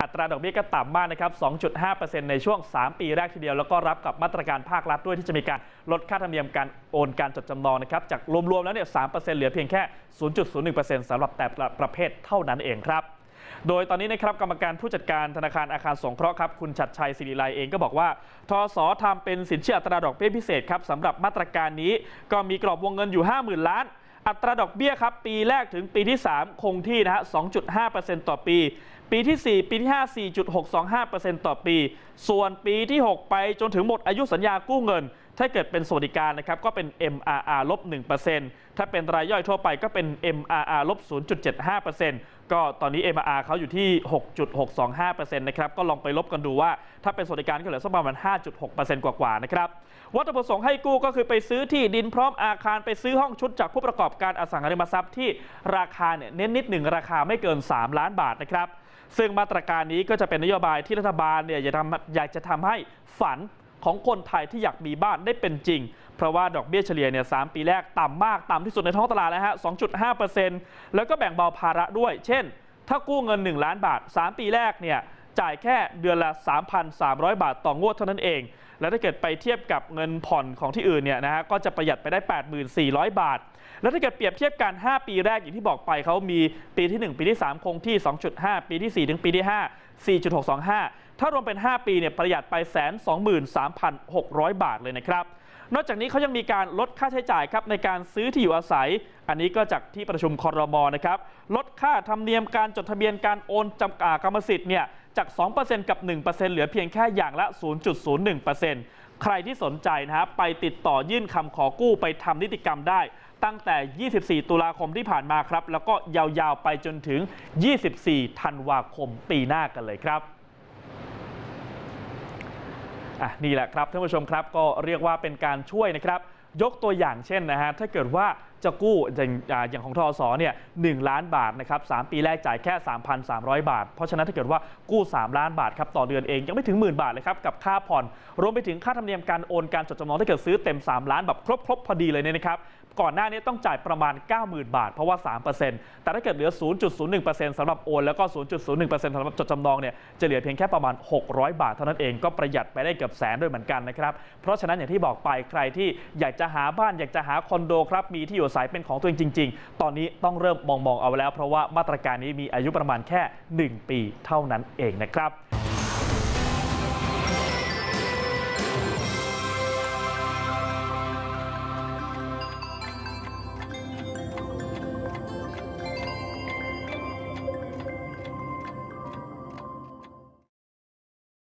อัตราดอกเบี้ยก็ต่ำมากนะครับ 2.5%ในช่วง 3 ปีแรกทีเดียว แล้วก็รับกับมาตรการภาครัฐด้วยที่จะมีการลดค่าธรรมเนียมการโอนการจดจำนองนะครับจากรวมๆแล้วเนี่ย 3%เหลือเพียงแค่ 0.01%สำหรับแต่ละประเภทเท่านั้นเองครับโดยตอนนี้นะครับกรรมการผู้จัดการธนาคารอาคารสงเคราะห์ครับคุณชัดชัยศิริไลเองก็บอกว่าทสทำเป็นสินเชื่ออัตราดอกเบี้ยพิเศษครับสำหรับมาตรการนี้ก็มีกรอบวงเงินอยู่ 50,000 ล้าน อัตราดอกเบี้ยครับ ปีแรกถึงปีที่ 3 คงที่นะฮะ 2.5%ต่อปี ปีที่ 4 ปีที่ 5 4.625%ต่อปี ส่วนปีที่ 6 ไปจนถึงหมดอายุสัญญากู้เงิน ถ้าเกิดเป็นสวัสดิการนะครับ ก็เป็น MRR ลบ 1%ถ้าเป็นรายย่อยทั่วไปก็เป็น MRR ลบ 0.75% ก็ตอนนี้ MRR เขาอยู่ที่ 6.625%นะครับ ก็ลองไปลบกันดูว่า ถ้าเป็นสวัสดิการก็เหลือสักประมาณ 5.6%กว่าๆนะครับ วัตถุประสงค์ให้กู้ก็คือไปซื้อที่ดินพร้อมอาคารไปซื้อห้องชุดจากผู้ประกอบการอสังหาริมทรัพย์ที่ราคาเนี่ยเน้นนิดหนึ่งราคาไม่เกิน 3 ล้านบาทนะครับ ซึ่งมาตรการนี้ก็จะเป็นนโยบายที่รัฐบาลเนี่ยอยากทำอยากจะทำให้ฝันของคนไทยที่อยากมีบ้านได้เป็นจริง เพราะว่าดอกเบี้ยเฉลี่ยเนี่ยสปีแรกต่ำมากต่ำที่สุดในท้องตลาดนะฮะ 2.5%แล้วก็แบ่งเบาภาระด้วย เช่น ถ้ากู้เงิน 1 ล้านบาท 3 ปีแรกเนี่ยจ่ายแค่เดือนละ 3,300 บาทต่องวดเท่านั้นเอง แล้วถ้าเกิดไปเทียบกับเงินผ่อนของที่อื่นเนี่ยนะฮะก็จะประหยัดไปได้ 8,400 บาท แล้วถ้าเกิดเปรียบเทียบกัน 5 ปีแรกอย่างที่บอกไปเขามีปีที่ 1 ปีที่ 3 คงที่ 2.5 ปีที่ 4 ถึงปีที่ 5 4.625 ถ้ารวมเป็น 5 ปีเนี่ยประหยัดไปแสน23,600 บาทเลยนะครับ นอกจากนี้เขายังมีการลดค่าใช้จ่ายครับในการซื้อที่อยู่อาศัย อันนี้ก็จากที่ประชุมคอรมอนะครับลดค่าธรรมเนียมการจดทะเบียนการโอนจำอ่ากรรมสิทธิ์เนี่ยจาก 2%กับ 1%เหลือเพียงแค่อย่างละ 0.01%ใครที่สนใจนะครับไปติดต่อยื่นคำขอกู้ไปทำนิติกรรมได้ ตั้งแต่ 24 ตุลาคมที่ผ่านมาครับ แล้วก็ยาวๆไปจนถึง 24 ธันวาคมปีหน้ากันเลยครับ อะนี่แหละครับท่านผู้ชมครับก็เรียกว่าเป็นการช่วยนะครับยกตัวอย่างเช่นนะฮะถ้าเกิดว่า จะกู้อย่างอางของทอสเนี่ยหล้านบาทนะครับสปีแรกจ่ายแค่ 3,300 บาท เพราะฉะนั้นถ้าเกิดว่ากู้ 3 ล้านบาทครับต่อเดือนเองยังไม่ถึงหมื่นบาทเลยครับกับค่าผ่อน รวมไปถึงค่าธรรมเนียมการโอนการจดจำนองถ้าเกิดซื้อเต็ม 3 ล้านแบบครบๆพอดีเลยเนี่ยนะครับก่อนหน้านี้ต้องจ่ายประมาณ 90,000 บาท เพราะว่า 3%แต่ถ้าเกิดเหลือ 0.01%สำหรับโอนแล้วก็ 0.01%สำหรับจดจำนองเนี่ยจะเหลือเพียงแค่ประมาณ 600 บาทเท่านั้นเองก็ประหยัดไปได้เกือบแสนด้วยเหมือนกันนะครับเพราะฉะนั้นอย่างที่บอกไปใครที่อยากจะหาบ้านอยากจะหาคอนโดครับมีที่อยู่สายเป็นของตัวเองจริง ๆ ตอนนี้ต้องเริ่มมองๆเอาไว้แล้ว เพราะว่ามาตรการนี้มีอายุประมาณแค่ 1 ปีเท่านั้นเองนะครับ